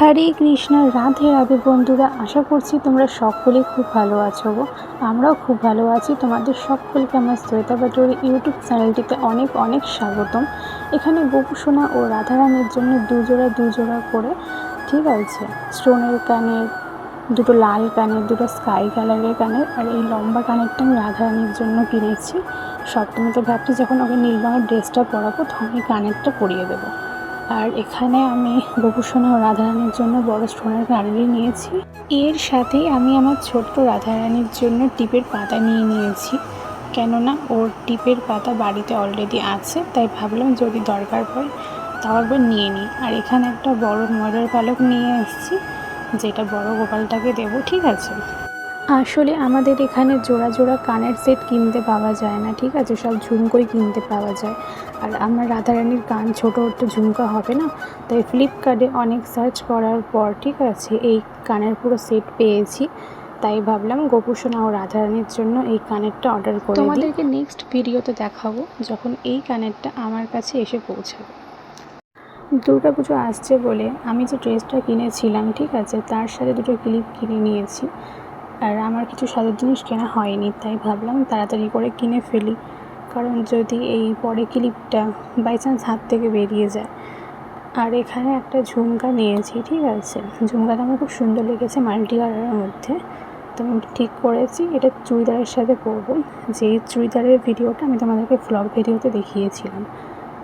হরে কৃষ্ণ, রাধে রাধে বন্ধুরা, আশা করছি তোমরা সকলেই খুব ভালো আছো গো। আমরাও খুব ভালো আছি। তোমাদের সকলকে আমার শ্বেতা পাটোরি ইউটিউব চ্যানেলটিতে অনেক অনেক স্বাগতম। এখানে গোপুসোনা ও রাধারানীর জন্য দুজোড়া দুজোড়া করে, ঠিক আছে, স্টোনের কানের, দুটো লাল কানের, দুটো স্কাই কালারের কানের, আর এই লম্বা কানেরটা আমি রাধারানীর জন্য কিনেছি। সপ্তমীতে ভাবছি যখন ওকে নীল রঙের ড্রেসটা পরাবো, তখন এই কানেরটা পরিয়ে দেবো। আর এখানে আমি গোপুসোনা ও রাধারানীর জন্য বড় স্টোনের কানেরই নিয়েছি। এর সাথেই আমি আমার ছোট্ট রাধারানীর জন্য টিপের পাতা নিয়ে নিয়েছি। কেননা ওর টিপের পাতা বাড়িতে অলরেডি আছে, তাই ভাবলাম যদি দরকার পড়ে তাও একবার নিয়ে নিই। আর এখানে একটা বড় ময়ূরের পালক নিয়ে এসেছি, যেটা বড় গোপালটাকে দেবো, ঠিক আছে? আসলে আমাদের এখানে জোড়া জোড়া কানের সেট কিনতে পাওয়া যায় না ঠিক আছে? সব ঝুমকোই কিনতে পাওয়া যায়। আর আমার রাধারানীর কান ছোটো তো ঝুমকা হবে না? তাই ফ্লিপকার্টে অনেক সার্চ করার পর ঠিক আছে এই কানের পুরো সেট পেয়েছি। তাই ভাবলাম গোপুসোনা ও রাধারানীর জন্য এই কানেরটা অর্ডার করে তোমাদেরকে নেক্সট ভিডিওতে দেখাবো যখন এই কানেরটা আমার কাছে এসে পৌঁছাবে। দুর্গা পুজো আসছে বলে আমি যে ড্রেসটা কিনেছিলাম ঠিক আছে তার সাথে দুটো ক্লিপ কিনে নিয়েছি। আর আমার কিছু সাজের জিনিস কেনা হয়নি, তাই ভাবলাম তাড়াতাড়ি করে কিনে ফেলি। কারণ যদি এই পরে ক্লিপটা বাই চান্স হাত থেকে বেরিয়ে যায়। আর এখানে একটা ঝুমকা নিয়েছি, ঠিক আছে? ঝুমকাটা আমার খুব সুন্দর লেগেছে মাল্টি কালারের মধ্যে। তো আমি ঠিক করেছি, এটা চুড়িদারের সাথে পরবো। যেই চুড়িদারের ভিডিওটা আমি তোমাদেরকে ফ্লগ ভিডিওতে দেখিয়েছিলাম।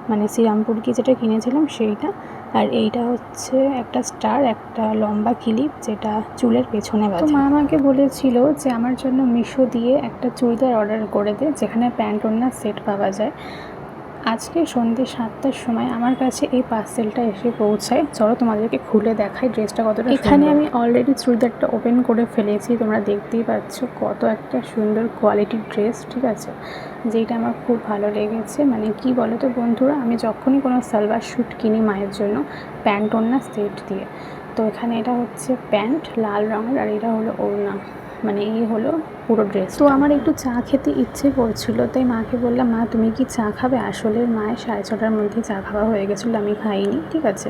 মানে শ্রীরামপুর কি যেটা কিনেছিলাম সেইটা। আর এইটা হচ্ছে একটা স্টার একটা লম্বা ক্লিপ যেটা চুলের পেছনে বাঁধা মা আমাকে বলেছিল যে আমার জন্য মিশো দিয়ে একটা চুড়িদার অর্ডার করে দে যেখানে প্যান্ট ওড়না সেট পাওয়া যায়। আজকে সন্ধ্যে সাতটার সময় আমার কাছে এই পার্সেলটা এসে পৌঁছায়। চলো তোমাদেরকে খুলে দেখাই ড্রেসটা কতটা এখানে আমি অলরেডি চুড়িদারটা ওপেন করে ফেলেছি তোমরা দেখতেই পাচ্ছ কত একটা সুন্দর কোয়ালিটির ড্রেস ঠিক আছে? যেটা আমার খুব ভালো লেগেছে। মানে কি বলো তো বন্ধুরা আমি যখনই কোনো সালোয়ার শ্যুট কিনি মায়ের জন্য প্যান্ট ওড়না সেট দিয়ে। তো এখানে এটা হচ্ছে প্যান্ট লাল রঙের আর এটা হলো ওড়না। মানে এই হলো পুরো ড্রেস তো আমার একটু চা খেতে ইচ্ছে করছিল তাই মাকে বললাম মা তুমি কি চা খাবে? আসলে মায়ের সাড়ে ছটার মধ্যে চা খাওয়া হয়ে গেছিল আমি খাইনি ঠিক আছে।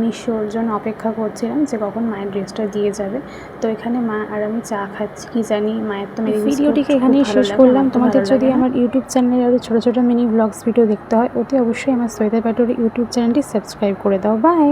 মিশোর জন্য অপেক্ষা করছিলাম যে কখন মায়ের ড্রেসটা দিয়ে যাবে। তো এখানে মা আর আমি চা খাচ্ছি কি জানি মায়ের তো ভিডিওটিকে এখানেই শেষ করলাম। তোমাদের যদি আমার ইউটিউব চ্যানেলে আরও ছোটো ছোটো মিনি ব্লগস ভিডিও দেখতে হয় অতি অবশ্যই আমার সৈদা প্যাটোর ইউটিউব চ্যানেলটি সাবস্ক্রাইব করে দাও। বাই